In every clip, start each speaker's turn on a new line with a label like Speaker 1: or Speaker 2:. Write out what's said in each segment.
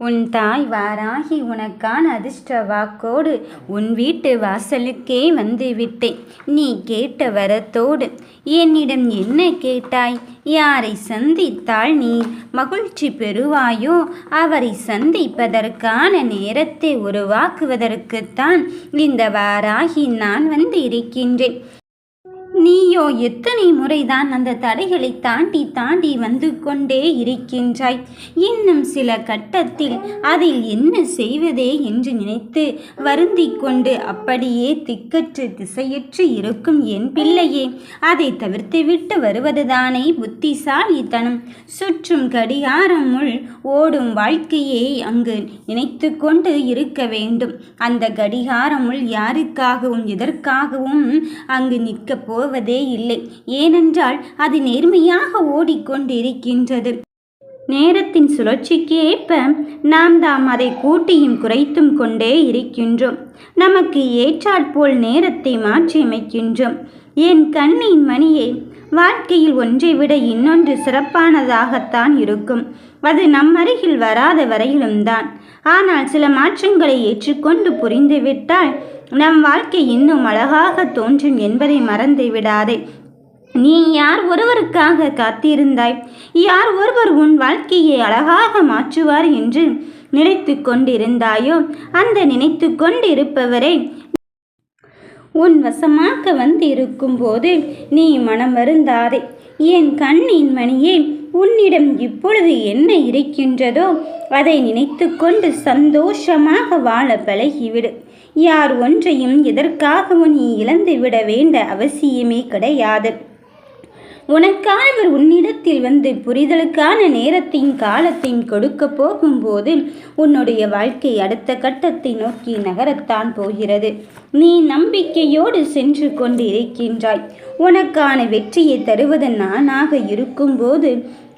Speaker 1: உன் தாய் வாராகி உனக்கான அதிர்ஷ்ட வாக்கோடு உன் வீட்டு வாசலுக்கே வந்து விட்டேன் நீ கேட்ட வரத்தோடு என்னிடம் என்ன கேட்டாய்? யாரை சந்தித்தால் நீ மகிழ்ச்சி பெறுவாயோ? அவரை சந்திப்பதற்கான நேரத்தை உருவாக்குவதற்குத்தான் இந்த வாராகி நான் வந்து இருக்கின்றேன். நீயோ எத்தனை முறைதான் அந்த தடைகளை தாண்டி தாண்டி வந்து கொண்டே இருக்கின்றாய்? இன்னும் சில கட்டத்தில் அதில் என்ன செய்வதே என்று நினைத்து வருந்தி கொண்டு அப்படியே திக்கற்று திசையற்று இருக்கும் என் பிள்ளையே அதை தவிர்த்துவிட்டு வருவதுதானே புத்திசாலித்தனம். சுற்றும் கடிகாரம் உள் ஓடும் வாழ்க்கையை அங்கு நினைத்து கொண்டு இருக்க வேண்டும். அந்த கடிகாரமுள் யாருக்காகவும் எதற்காகவும் அங்கு நிற்கப் போவதே இல்லை. ஏனென்றால் அது நேர்மையாக ஓடிக்கொண்டிருக்கின்றது. நேரத்தின் சுழற்சிக்கு ஏற்ப நாம் தாம் அதை கூட்டியும் குறைத்தும் கொண்டே இருக்கின்றோம். நமக்கு ஏற்றாற்போல் நேரத்தை மாற்றியமைக்கின்றோம். என் கண்ணின் மணியே வாழ்க்கையில் ஒன்றை விட இன்னொன்று சிறப்பானதாகத்தான் இருக்கும். அது நம் அருகில் வராத வரையிலும் தான் ஆனால் சில மாற்றங்களை ஏற்றுக்கொண்டு புரிந்துவிட்டால் நம் வாழ்க்கை இன்னும் அழகாக தோன்றும் என்பதை மறந்து விடாதே. நீ யார் ஒருவருக்காக காத்திருந்தாய்? யார் ஒருவர் உன் வாழ்க்கையை அழகாக மாற்றுவார் என்று நினைத்து கொண்டிருந்தாயோ? அந்த நினைத்து கொண்டிருப்பவரை உன் வசமாக்க வந்து இருக்கும்போது நீ மனம் வருந்தாதே. என் கண்ணின் மணியே உன்னிடம் இப்பொழுது என்ன இருக்கின்றதோ அதை நினைத்து கொண்டு சந்தோஷமாக வாழ பழகிவிடு. யார் ஒன்றையும் எதற்காகவும் நீ இழந்துவிட வேண்ட அவசியமே கிடையாது. உனக்கானவர் உன்னிடத்தில் வந்து புரிதலுக்கான நேரத்தையும் காலத்தையும் கொடுக்க போகும்போது உன்னுடைய வாழ்க்கை அடுத்த கட்டத்தை நோக்கி நகரத்தான் போகிறது. நீ நம்பிக்கையோடு சென்று கொண்டு இருக்கின்றாய் உனக்கான வெற்றியை தருவது நானாக இருக்கும்போது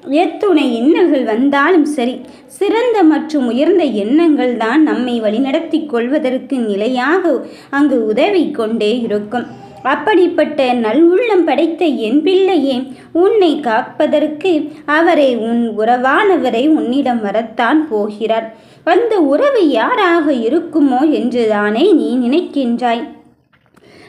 Speaker 1: எத்துணை எண்ணங்கள் வந்தாலும் சரி சிறந்த மற்றும் உயர்ந்த எண்ணங்கள் தான் நம்மை வழிநடத்தி கொள்வதற்கு நிலையாக அங்கு உதவி கொண்டே இருக்கும். அப்படிப்பட்ட நல்வுள்ளம் படைத்த என் பிள்ளையே உன்னை காப்பதற்கு அவரை உன் உறவானவரை உன்னிடம் வரத்தான் போகிறார். அந்த உறவு யாராக இருக்குமோ என்றுதானே நீ நினைக்கின்றாய்.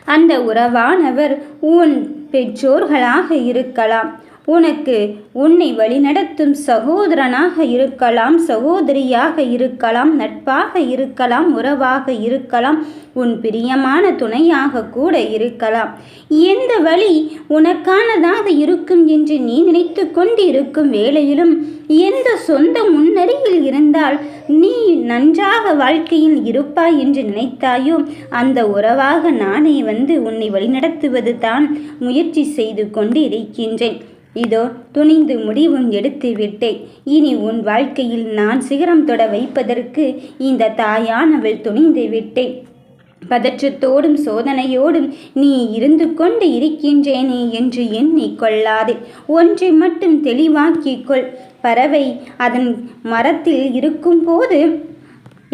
Speaker 1: அந்த உறவானவர் உன் பெற்றோர்களாக இருக்கலாம். உனக்கு உன்னை வழிநடத்தும் சகோதரனாக இருக்கலாம் சகோதரியாக இருக்கலாம் நட்பாக இருக்கலாம் உறவாக இருக்கலாம் உன் பிரியமான துணையாக கூட இருக்கலாம். எந்த வழி உனக்கானதாக இருக்கும் என்று நீ நினைத்து கொண்டு இருக்கும் வேளையிலும் எந்த சொந்த முன்னறியில் இருந்தால் நீ நன்றாக வாழ்க்கையில் இருப்பாய் என்று நினைத்தாயோ அந்த உறவாக நானே வந்து உன்னை வழிநடத்துவது தான் முயற்சி செய்து கொண்டு இருக்கின்றேன். இதோ துணிந்து முடிவும் எடுத்து விட்டேன். இனி உன் வாழ்க்கையில் நான் சிகரம் தொட வைப்பதற்கு இந்த தாயானவள் துணிந்து விட்டேன். பதற்றத்தோடும் சோதனையோடும் நீ இருந்து கொண்டு இருக்கின்றேனே என்று எண்ணிக்கொள்ளாதே ஒன்றை மட்டும் தெளிவாக்கிக்கொள் பறவை அதன் மரத்தில் இருக்கும்போது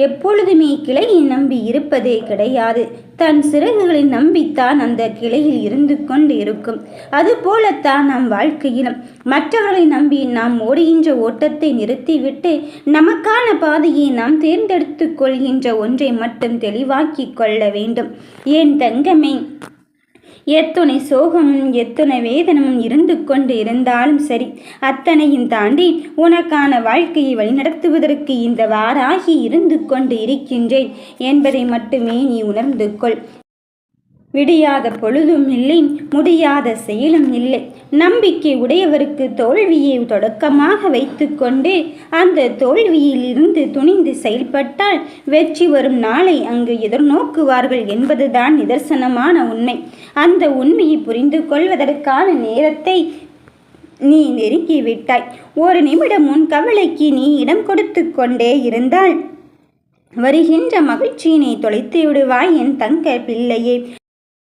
Speaker 1: எப்பொழுதுமே கிளையை நம்பி இருப்பதே கிடையாது. தன் சிறகுகளை நம்பித்தான் அந்த கிளையில் இருந்து கொண்டு இருக்கும். அதுபோலத்தான் நம் வாழ்க்கையிலும். மற்றவர்களை நம்பி நாம் ஓடுகின்ற ஓட்டத்தை நிறுத்திவிட்டு நமக்கான பாதையை நாம் தேர்ந்தெடுத்து கொள்கின்ற ஒன்றை மட்டும் தெளிவாக்கி கொள்ள வேண்டும். ஏன் தங்கமே எத்துணை சோகமும் எத்துணை வேதனமும் இருந்து கொண்டு இருந்தாலும் சரி. அத்தனையும் தாண்டி உனக்கான வாழ்க்கையை வழிநடத்துவதற்கு இந்த வாராகி இருந்து கொண்டு இருக்கின்றேன் என்பதை மட்டுமே நீ உணர்ந்து கொள். விடியாத பொழுதும் இல்லை முடியாத செயலும் இல்லை. நம்பிக்கை உடையவருக்கு தோல்வியை தொடக்கமாக வைத்துக்கொண்டு அந்த தோல்வியில் இருந்து துணிந்து செயல்பட்டால் வெற்றி வரும் நாளை அங்கு எதிர்நோக்குவார்கள் என்பதுதான் நிதர்சனமான உண்மை. அந்த உண்மையை புரிந்து கொள்வதற்கான நேரத்தை நீ நெருங்கிவிட்டாய் ஒரு நிமிடம் உன் கவலைக்கு நீ இடம் கொடுத்து கொண்டே இருந்தால் வருகின்ற மகிழ்ச்சியினை தொலைத்து விடுவாய் என் தங்க பிள்ளையே.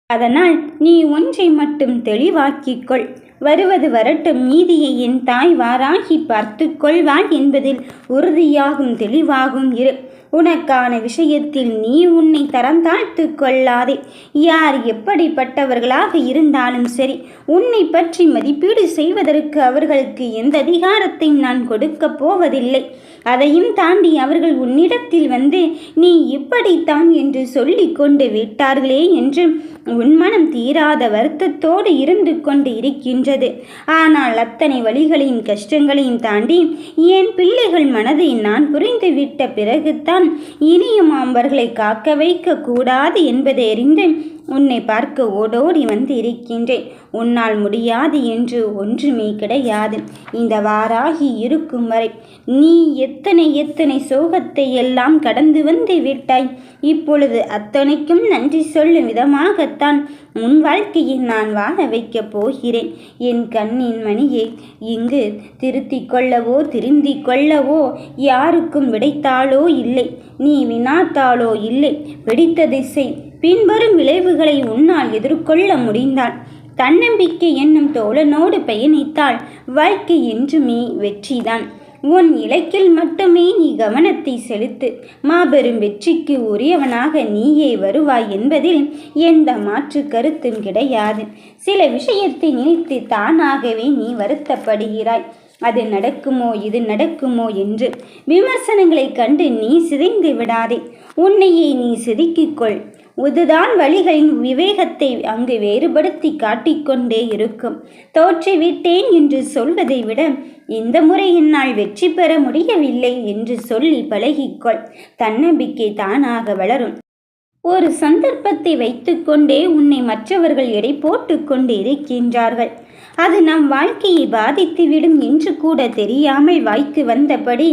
Speaker 1: அதனால் நீ ஒன்றை மட்டும் தெளிவாக்கிக்கொள். வருவது வரட்டும் நீதியை என் தாய் வாராகி பார்த்து கொள்வாள் என்பதில் உறுதியாகும் தெளிவாகும் இரு. உனக்கான விஷயத்தில் நீ உன்னை தரம் தாழ்த்து கொள்ளாதே. யார் எப்படிப்பட்டவர்களாக இருந்தாலும் சரி உன்னை பற்றி மதிப்பீடு செய்வதற்கு அவர்களுக்கு எந்த அதிகாரத்தையும் நான் கொடுக்கப் போவதில்லை. அதையும் தாண்டி அவர்கள் உன்னிடத்தில் வந்து நீ இப்படித்தான் என்று சொல்லி கொண்டு விட்டார்களே என்று உன் மனம் தீராத வருத்தத்தோடு இருந்து கொண்டு இருக்கின்றது. ஆனால் அத்தனை வழிகளையும் கஷ்டங்களையும் தாண்டி என் பிள்ளைகள் மனதை நான் புரிந்துவிட்ட பிறகுதான் இனியும் அவர்களை காக்க வைக்க கூடாது என்பதை அறிந்து உன்னை பார்க்க ஓடோடி வந்து இருக்கின்றேன். உன்னால் முடியாது என்று ஒன்றுமே கிடையாது. இந்த வாராகி இருக்கும் வரை நீ எத்தனை எத்தனை சோகத்தை எல்லாம் கடந்து வந்து விட்டாய்? இப்பொழுது அத்தனைக்கும் நன்றி சொல்லும் விதமாகத்தான் உன் வாழ்க்கையை நான் வாழ வைக்கப் போகிறேன். என் கண்ணின் மணியை இங்கு திருத்திக் கொள்ளவோ திருந்திக் கொள்ளவோ யாருக்கும் விடைத்தாளோ இல்லை. நீ வினாத்தாளோ இல்லை. பிடித்ததை செய். பின்வரும் விளைவுகளை உன்னால் எதிர்கொள்ள முடிந்தாள் தன்னம்பிக்கை என்னும் தோழனோடு பயணித்தால் வாழ்க்கை என்றுமே வெற்றிதான். உன் இலக்கில் மட்டுமே நீ கவனத்தை செலுத்து. மாபெரும் வெற்றிக்கு உரியவனாக நீயே வருவாய் என்பதில் எந்த மாற்று கருத்தும் கிடையாது. சில விஷயத்தை நினைத்து தானாகவே நீ வருத்தப்படுகிறாய். அது நடக்குமோ இது நடக்குமோ என்று விமர்சனங்களை கண்டு நீ சிதைந்து விடாதே. உன்னையே நீ செதுக்கிக்கொள் இதுதான் வழிகளின் விவேகத்தை அங்கு வேறுபடுத்தி காட்டிக்கொண்டே இருக்கும். தோற்றுவிட்டேன் என்று சொல்வதை விட இந்த முறை என்னால் வெற்றி பெற முடியவில்லை என்று சொல்லி பழகிக்கொள். தன்னம்பிக்கை தானாக வளரும். ஒரு சந்தர்ப்பத்தை வைத்துக்கொண்டே உன்னை மற்றவர்கள் எடை போட்டுக்கொண்டு இருக்கின்றார்கள். அது நம் வாழ்க்கையை பாதித்துவிடும் என்று கூட தெரியாமல் வாய்க்கு வந்தபடி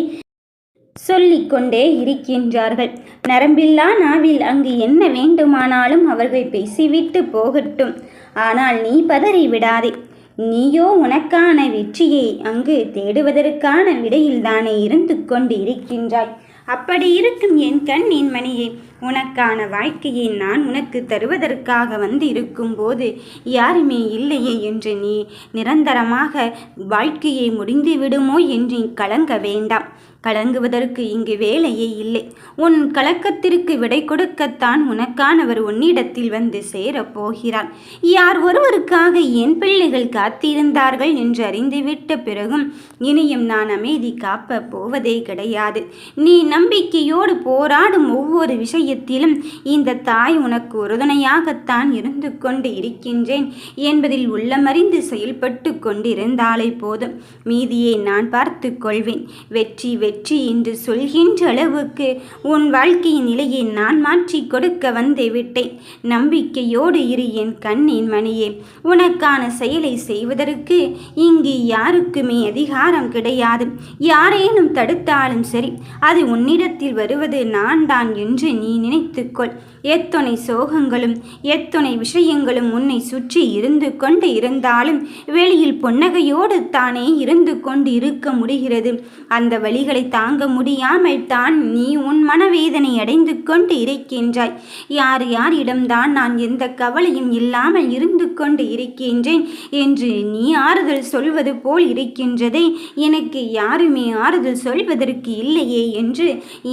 Speaker 1: சொல்லிக்கொண்டே இருக்கின்றார்கள். நரம்பில்லா நாவில் அங்கு என்ன வேண்டுமானாலும் அவர்கள் பேசிவிட்டு போகட்டும். ஆனால் நீ பதறி விடாதே. நீயோ உனக்கான வெற்றியை அங்கு தேடுவதற்கான விடையில்தானே இருந்து கொண்டு இருக்கின்றாய் அப்படி இருக்கும் என் கண்ணின் மணியை உனக்கான வாழ்க்கையை நான் உனக்கு தருவதற்காக வந்து இருக்கும்போது யாருமே இல்லையே என்று நீ நிரந்தரமாக வாழ்க்கையை முடிந்து விடுமோ என்று கலங்க வேண்டாம். கலங்குவதற்கு இங்கு வேலையே இல்லை. உன் கலக்கத்திற்கு விடை கொடுக்கத்தான் உனக்கானவர் உன்னிடத்தில் வந்து சேரப்போகிறார் யார் ஒருவருக்காக என் பிள்ளைகள் காத்திருந்தார்கள் என்று அறிந்துவிட்ட பிறகும் இனியும் நான் அமைதி காப்ப போவதே கிடையாது. நீ நம்பிக்கையோடு போராடும் ஒவ்வொரு விஷயம் விஷயத்திலும் இந்த தாய் உனக்கு உறுதுணையாகத்தான் இருந்து கொண்டு இருக்கின்றேன் என்பதில் உள்ளமறிந்து செயல்பட்டு கொண்டிருந்தாலே போதும். மீதியை நான் பார்த்து கொள்வேன். வெற்றி வெற்றி என்று சொல்கின்ற அளவுக்கு உன் வாழ்க்கையின் நிலையை நான் மாற்றி கொடுக்க வந்து விட்டேன். நம்பிக்கையோடு இரு என் கண்ணின் மணியே. உனக்கான செயலை செய்வதற்கு இங்கு யாருக்குமே அதிகாரம் கிடையாது. யாரேனும் தடுத்தாலும் சரி அது உன்னிடத்தில் வருவது நான் தான் என்று நீ நினைத்துக்கொள். எத்தனை சோகங்களும் எத்தனை விஷயங்களும் உன்னை சுற்றி இருந்து கொண்டு இருந்தாலும் வெளியில் புன்னகையோடு தானே இருந்து கொண்டு இருக்க முடிகிறது. அந்த வழிகளை தாங்க முடியாமல் தான் நீ உன் மனவேதனை அடைந்து கொண்டு இருக்கின்றாய். யார் யாரிடம்தான் நான் எந்த கவலையும் இல்லாமல் இருந்து கொண்டு இருக்கின்றேன் என்று நீ ஆறுதல் சொல்வது போல் இருக்கின்றதே. எனக்கு யாருமே ஆறுதல் சொல்வதற்கு இல்லையே என்று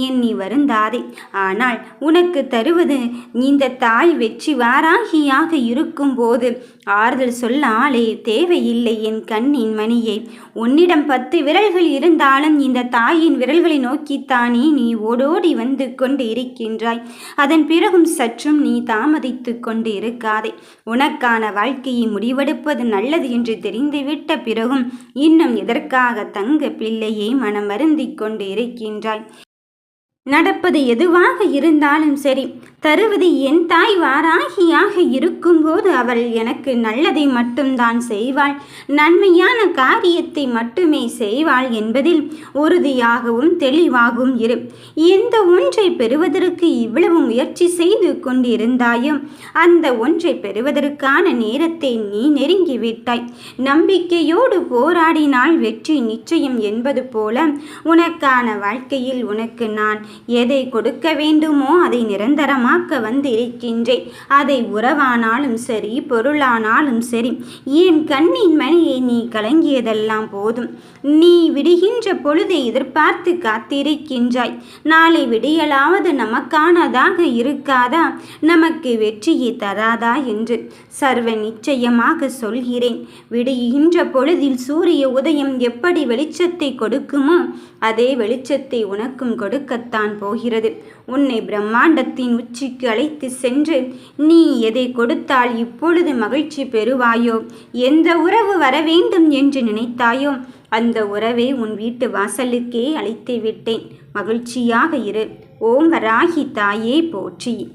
Speaker 1: எண்ணி வருந்தாதே. ஆனால் உனக்கு தருவது இந்த தாய் வெற்றி வாராகியாக இருக்கும்போது ஆறுதல் சொல்ல ஆளே தேவையில்லை என் கண்ணின் மணியை. உன்னிடம் பத்து விரல்கள் இருந்தாலும் இந்த தாயின் விரல்களை நோக்கித்தானே நீ ஓடோடி வந்து கொண்டு இருக்கின்றாய் அதன் பிறகும் சற்றும் நீ தாமதித்து கொண்டு இருக்காதே உனக்கான வாழ்க்கையை முடிவெடுப்பது நல்லது என்று தெரிந்துவிட்ட பிறகும் இன்னும் எதற்காக தங்க பிள்ளையை மனம் வருந்திக் கொண்டு இருக்கின்றாய் நடப்பது எதுவாக இருந்தாலும் சரி தருவது என் தாய் வாராகியாக இருக்கும்போது அவள் எனக்கு நல்லதை மட்டும்தான் செய்வாள். நன்மையான காரியத்தை மட்டுமே செய்வாள் என்பதில் உறுதியாகவும் தெளிவாகவும் இரு. எந்த ஒன்றை பெறுவதற்கு இவ்வளவு முயற்சி செய்து கொண்டிருந்தாயோ அந்த ஒன்றை பெறுவதற்கான நேரத்தை நீ நெருங்கிவிட்டாய் நம்பிக்கையோடு போராடினால் வெற்றி நிச்சயம் என்பது போல உனக்கான வாழ்க்கையில் உனக்கு நான் எதை கொடுக்க வேண்டுமோ அதை நிரந்தரமாக்க வந்திருக்கின்றேன் அதை உறவானாலும் சரி பொருளானாலும் சரி என் கண்ணின் மணியை நீ கலங்கியதெல்லாம் போதும். நீ விடுகின்ற பொழுதை எதிர்பார்த்து காத்திருக்கின்றாய். நாளை விடியலாவது நமக்கானதாக இருக்காதா? நமக்கு வெற்றியை தராதா என்று சர்வ நிச்சயமாக சொல்கிறேன். விடுகின்ற பொழுதில் சூரிய உதயம் எப்படி வெளிச்சத்தை கொடுக்குமோ அதே வெளிச்சத்தை உனக்கும் கொடுக்கத்தான் போகிறது. உன்னை பிரம்மாண்டத்தின் உச்சிக்கு அழைத்து சென்று நீ எதை கொடுத்தால் இப்பொழுது மகிழ்ச்சி பெறுவாயோ? எந்த உறவு வர வேண்டும் என்று நினைத்தாயோ? அந்த உறவை உன் வீட்டு வாசலுக்கே அழைத்து விட்டேன் மகிழ்ச்சியாக இரு. ஓம் வராகி தாயே போற்றி.